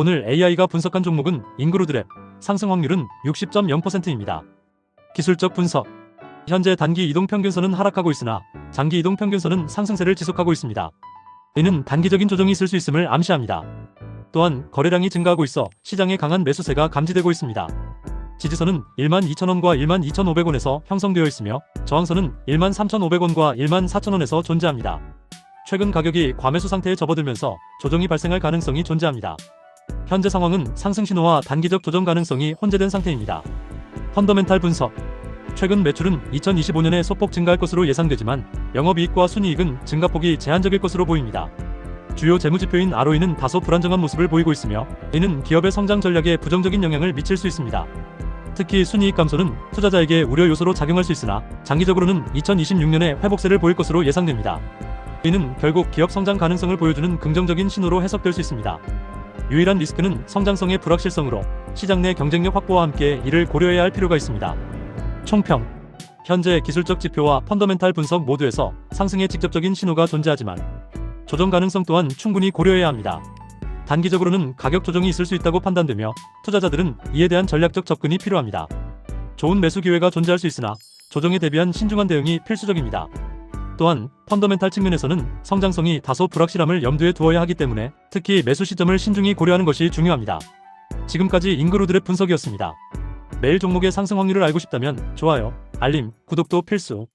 오늘 AI가 분석한 종목은 인그루드랩, 상승 확률은 60.0%입니다. 기술적 분석. 현재 단기 이동 평균선은 하락하고 있으나 장기 이동 평균선은 상승세를 지속하고 있습니다. 이는 단기적인 조정이 있을 수 있음을 암시합니다. 또한 거래량이 증가하고 있어 시장에 강한 매수세가 감지되고 있습니다. 지지선은 12,000원과 12,500원에서 형성되어 있으며 저항선은 13,500원과 14,000원에서 존재합니다. 최근 가격이 과매수 상태에 접어들면서 조정이 발생할 가능성이 존재합니다. 현재 상황은 상승 신호와 단기적 조정 가능성이 혼재된 상태입니다. 펀더멘탈 분석 최근 매출은 2025년에 소폭 증가할 것으로 예상되지만 영업이익과 순이익은 증가폭이 제한적일 것으로 보입니다. 주요 재무지표인 ROE는 다소 불안정한 모습을 보이고 있으며 이는 기업의 성장 전략에 부정적인 영향을 미칠 수 있습니다. 특히 순이익 감소는 투자자에게 우려 요소로 작용할 수 있으나 장기적으로는 2026년에 회복세를 보일 것으로 예상됩니다. 이는 결국 기업 성장 가능성을 보여주는 긍정적인 신호로 해석될 수 있습니다. 유일한 리스크는 성장성의 불확실성으로 시장 내 경쟁력 확보와 함께 이를 고려해야 할 필요가 있습니다. 총평 현재 기술적 지표와 펀더멘탈 분석 모두에서 상승의 직접적인 신호가 존재하지만 조정 가능성 또한 충분히 고려해야 합니다. 단기적으로는 가격 조정이 있을 수 있다고 판단되며 투자자들은 이에 대한 전략적 접근이 필요합니다. 좋은 매수 기회가 존재할 수 있으나 조정에 대비한 신중한 대응이 필수적입니다. 또한 펀더멘탈 측면에서는 성장성이 다소 불확실함을 염두에 두어야 하기 때문에 특히 매수 시점을 신중히 고려하는 것이 중요합니다. 지금까지 잉그루드랩 분석이었습니다. 매일 종목의 상승 확률을 알고 싶다면 좋아요, 알림, 구독도 필수.